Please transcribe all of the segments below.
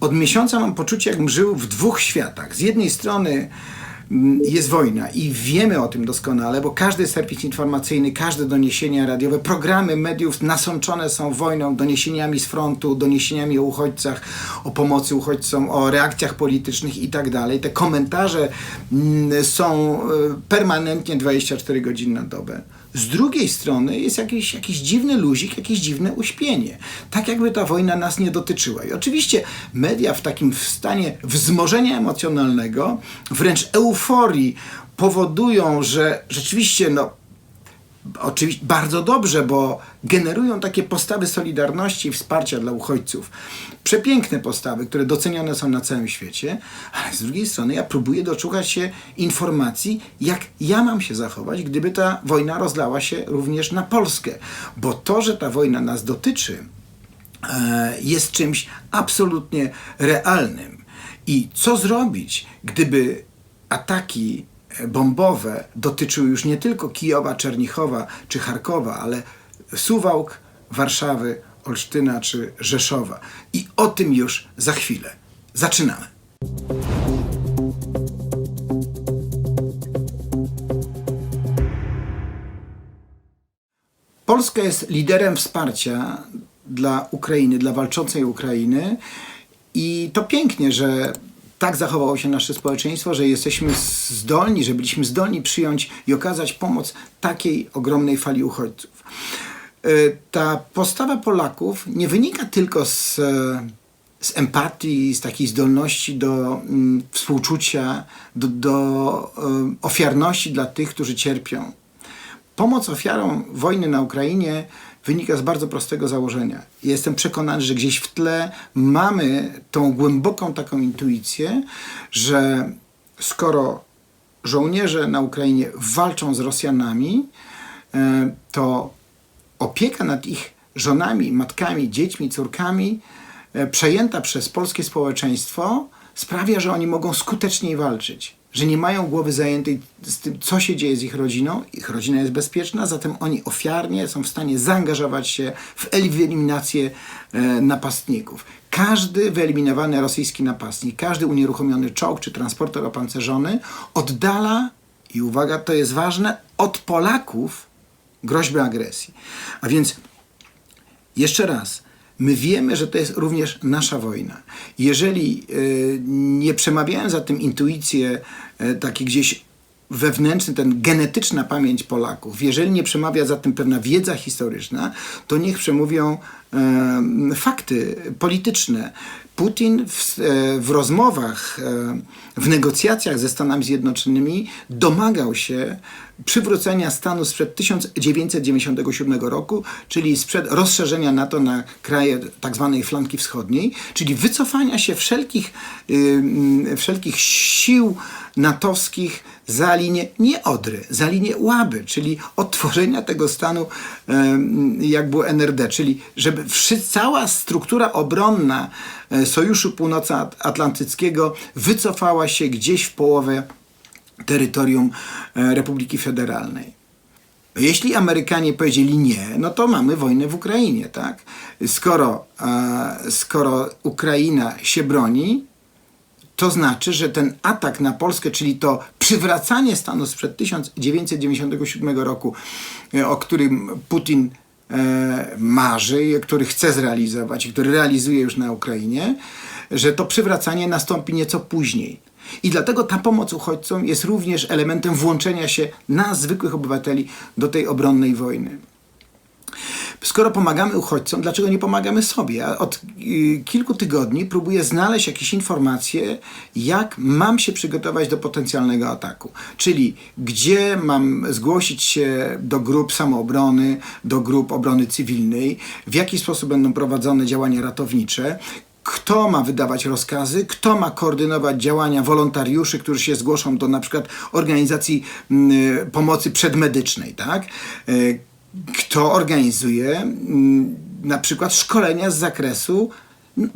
od miesiąca mam poczucie, jakbym żył w dwóch światach. Z jednej strony jest wojna i wiemy o tym doskonale, bo każdy serwis informacyjny, każde doniesienia radiowe, programy mediów nasączone są wojną, doniesieniami z frontu, doniesieniami o uchodźcach, o pomocy uchodźcom, o reakcjach politycznych i tak dalej. Te komentarze mm, są e, permanentnie 24 godziny na dobę. Z drugiej strony jest jakiś, jakiś dziwny luzik, jakieś dziwne uśpienie. Tak jakby ta wojna nas nie dotyczyła. I oczywiście media w takim stanie wzmożenia emocjonalnego, wręcz euforii, powodują, że rzeczywiście no, Oczywiście bardzo dobrze, bo generują takie postawy solidarności i wsparcia dla uchodźców. Przepiękne postawy, które docenione są na całym świecie, ale z drugiej strony ja próbuję doszukać się informacji, jak ja mam się zachować, gdyby ta wojna rozlała się również na Polskę. Bo to, że ta wojna nas dotyczy, e, jest czymś absolutnie realnym. I co zrobić, gdyby ataki bombowe dotyczyły już nie tylko Kijowa, Czernichowa czy Charkowa, ale Suwałk, Warszawy, Olsztyna czy Rzeszowa. I o tym już za chwilę. Zaczynamy. Polska jest liderem wsparcia dla Ukrainy, dla walczącej Ukrainy. I to pięknie, że tak zachowało się nasze społeczeństwo, że jesteśmy zdolni, że byliśmy zdolni przyjąć i okazać pomoc takiej ogromnej fali uchodźców. E, Ta postawa Polaków nie wynika tylko z, e, z empatii, z takiej zdolności do mm, współczucia, do, do e, ofiarności dla tych, którzy cierpią. Pomoc ofiarom wojny na Ukrainie wynika z bardzo prostego założenia. Jestem przekonany, że gdzieś w tle mamy tą głęboką taką intuicję, że skoro żołnierze na Ukrainie walczą z Rosjanami, e, to opieka nad ich żonami, matkami, dziećmi, córkami, e, przejęta przez polskie społeczeństwo, sprawia, że oni mogą skuteczniej walczyć że nie mają głowy zajętej z tym, co się dzieje z ich rodziną. Ich rodzina jest bezpieczna, zatem oni ofiarnie są w stanie zaangażować się w eliminację e, napastników. Każdy wyeliminowany rosyjski napastnik, każdy unieruchomiony czołg czy transporter opancerzony oddala, i uwaga, to jest ważne, od Polaków groźbę agresji. A więc jeszcze raz, My wiemy, że to jest również nasza wojna. Jeżeli y, nie przemawiają za tym intuicje, y, takie gdzieś wewnętrzny, ten genetyczna pamięć Polaków, jeżeli nie przemawia za tym pewna wiedza historyczna, to niech przemówią e, fakty polityczne. Putin w, e, w rozmowach, e, w negocjacjach ze Stanami Zjednoczonymi domagał się przywrócenia stanu sprzed 1997 roku, czyli sprzed rozszerzenia NATO na kraje tzw. Tak flanki wschodniej, czyli wycofania się wszelkich, yy, wszelkich sił natowskich za linię nie Odry, za linię Łaby, czyli odtworzenia tego stanu jak było NRD, czyli żeby cała struktura obronna e, Sojuszu Północnoatlantyckiego wycofała się gdzieś w połowę terytorium e, Republiki Federalnej. Jeśli Amerykanie powiedzieli nie, no to mamy wojnę w Ukrainie, tak? Skoro, skoro Ukraina się broni, to znaczy, że ten atak na Polskę, czyli to przywracanie stanu sprzed 1997 roku, e, o którym Putin marzy, który chce zrealizować który realizuje już na Ukrainie, że to przywracanie nastąpi nieco później. I dlatego ta pomoc uchodźcom jest również elementem włączenia się nas, zwykłych obywateli, do tej obronnej wojny. Skoro pomagamy uchodźcom, dlaczego nie pomagamy sobie? Ja od y, kilku tygodni próbuję znaleźć jakieś informacje, jak mam się przygotować do potencjalnego ataku. Czyli gdzie mam zgłosić się do grup samoobrony, do grup obrony cywilnej, w jaki sposób będą prowadzone działania ratownicze, kto ma wydawać rozkazy, kto ma koordynować działania wolontariuszy, którzy się zgłoszą do na przykład organizacji y, pomocy przedmedycznej, tak? Kto organizuje y, na przykład szkolenia z zakresu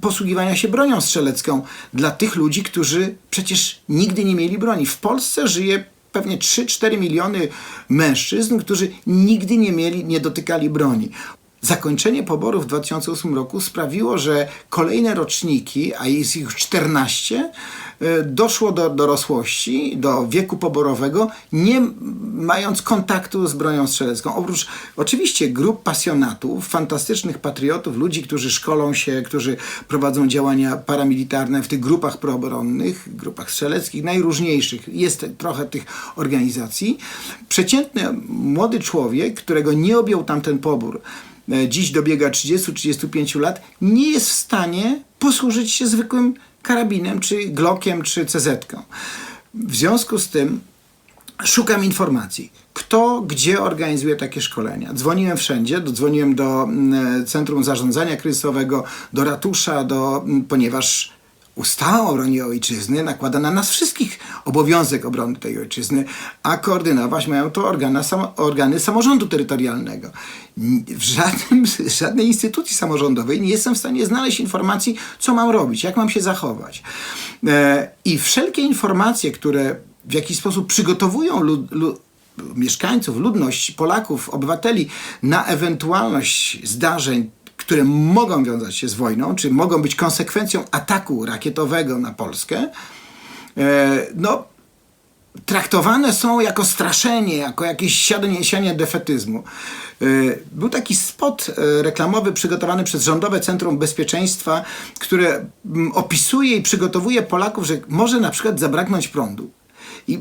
posługiwania się bronią strzelecką dla tych ludzi, którzy przecież nigdy nie mieli broni. W Polsce żyje pewnie 3-4 miliony mężczyzn, którzy nigdy nie mieli, nie dotykali broni. Zakończenie poborów w 2008 roku sprawiło, że kolejne roczniki, a jest ich już 14, e, doszło do dorosłości, do wieku poborowego, nie mając kontaktu z bronią strzelecką. Oprócz oczywiście grup pasjonatów, fantastycznych patriotów, ludzi, którzy szkolą się, którzy prowadzą działania paramilitarne w tych grupach proobronnych, grupach strzeleckich, najróżniejszych. Jest trochę tych organizacji. Przeciętny młody człowiek, którego nie objął tamten pobór, dziś dobiega 30-35 lat, nie jest w stanie posłużyć się zwykłym karabinem, czy glockiem, czy CZ-ką. W związku z tym szukam informacji. Kto, gdzie organizuje takie szkolenia? Dzwoniłem wszędzie, dzwoniłem do mm, Centrum Zarządzania Kryzysowego, do ratusza, do, mm, ponieważ ustawa o obronie ojczyzny nakłada na nas wszystkich obowiązek obrony tej ojczyzny, a koordynować mają to organa, sam, organy samorządu terytorialnego. W żadnym, żadnej instytucji samorządowej nie jestem w stanie znaleźć informacji, co mam robić, jak mam się zachować. E, I wszelkie informacje, które w jakiś sposób przygotowują lud, lud, mieszkańców, ludność, Polaków, obywateli na ewentualność zdarzeń, które mogą wiązać się z wojną, czy mogą być konsekwencją ataku rakietowego na Polskę, e, no, traktowane są jako straszenie, jako jakieś siadanie, defetyzmu. E, Był taki spot e, reklamowy przygotowany przez Rządowe Centrum Bezpieczeństwa, które mm, opisuje i przygotowuje Polaków, że może na przykład zabraknąć prądu. I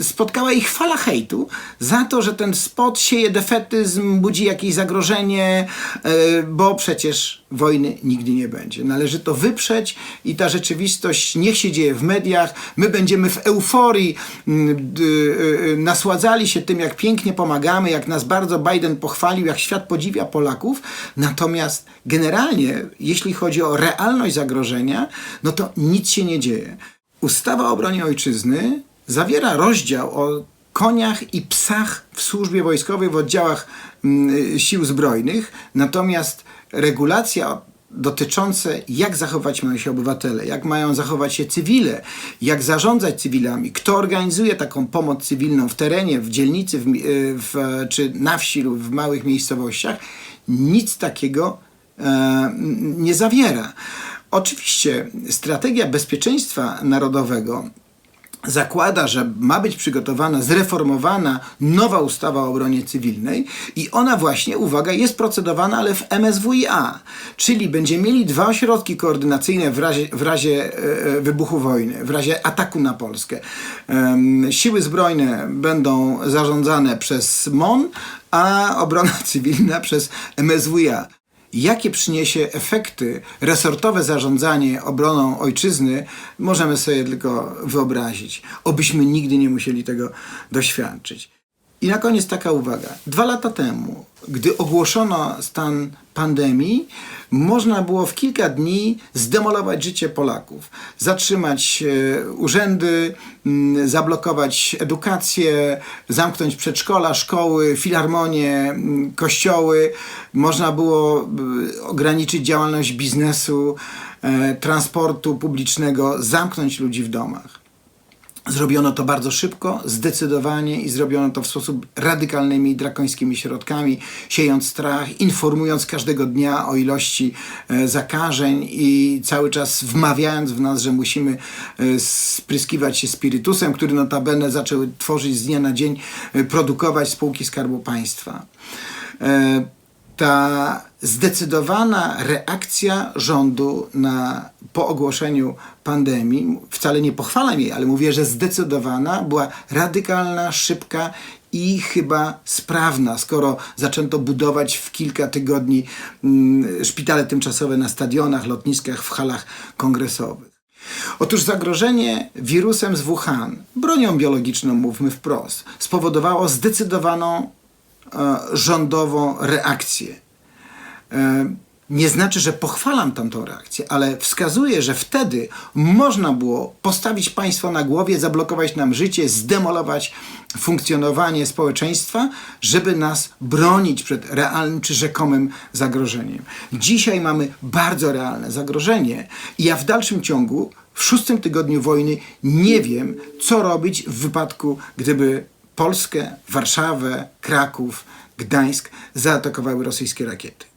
spotkała ich fala hejtu za to, że ten spot sieje defetyzm, budzi jakieś zagrożenie, e, bo przecież wojny nigdy nie będzie. Należy to wyprzeć i ta rzeczywistość niech się dzieje w mediach. My będziemy w euforii y, y, nasładzali się tym, jak pięknie pomagamy, jak nas bardzo Biden pochwalił, jak świat podziwia Polaków. Natomiast generalnie, jeśli chodzi o realność zagrożenia, no to nic się nie dzieje. Ustawa o obronie ojczyzny zawiera rozdział o koniach i psach w służbie wojskowej w oddziałach mm, sił zbrojnych, natomiast regulacja dotyczące jak zachować mają się obywatele, jak mają zachować się cywile, jak zarządzać cywilami, kto organizuje taką pomoc cywilną w terenie, w dzielnicy w, y, w, czy na wsi lub w małych miejscowościach, nic takiego e, nie zawiera. Oczywiście strategia bezpieczeństwa narodowego zakłada, że ma być przygotowana, zreformowana nowa ustawa o obronie cywilnej i ona właśnie, uwaga, jest procedowana, ale w MSWiA, czyli będziemy mieli dwa ośrodki koordynacyjne w razie, w razie e, wybuchu wojny, w razie ataku na Polskę. Em, Siły zbrojne będą zarządzane przez MON, a obrona cywilna przez MSWiA jakie przyniesie efekty resortowe zarządzanie obroną ojczyzny, możemy sobie tylko wyobrazić. Obyśmy nigdy nie musieli tego doświadczyć. I na koniec taka uwaga. Dwa lata temu, gdy ogłoszono stan pandemii, można było w kilka dni zdemolować życie Polaków, zatrzymać e, urzędy, m, zablokować edukację, zamknąć przedszkola, szkoły, filharmonie, m, kościoły. Można było m, ograniczyć działalność biznesu, e, transportu publicznego, zamknąć ludzi w domach. Zrobiono to bardzo szybko, zdecydowanie i zrobiono to w sposób radykalnymi, drakońskimi środkami, siejąc strach, informując każdego dnia o ilości e, zakażeń i cały czas wmawiając w nas, że musimy e, spryskiwać się spirytusem, który notabene zaczęły tworzyć z dnia na dzień, e, produkować spółki Skarbu Państwa. Ta zdecydowana reakcja rządu na, po ogłoszeniu pandemii, wcale nie pochwalam jej, ale mówię, że zdecydowana, była radykalna, szybka i chyba sprawna, skoro zaczęto budować w kilka tygodni mm, szpitale tymczasowe na stadionach, lotniskach, w halach kongresowych. Otóż zagrożenie wirusem z Wuhan, bronią biologiczną, mówmy wprost, spowodowało zdecydowaną e, rządową reakcję. E, nie znaczy, że pochwalam tamtą reakcję, ale wskazuje, że wtedy można było postawić państwo na głowie, zablokować nam życie, zdemolować funkcjonowanie społeczeństwa, żeby nas bronić przed realnym czy rzekomym zagrożeniem. Dzisiaj mamy bardzo realne zagrożenie i ja w dalszym ciągu, w szóstym tygodniu wojny, nie wiem, co robić w wypadku, gdyby Polskę, Warszawę, Kraków Gdańsk zaatakowały rosyjskie rakiety.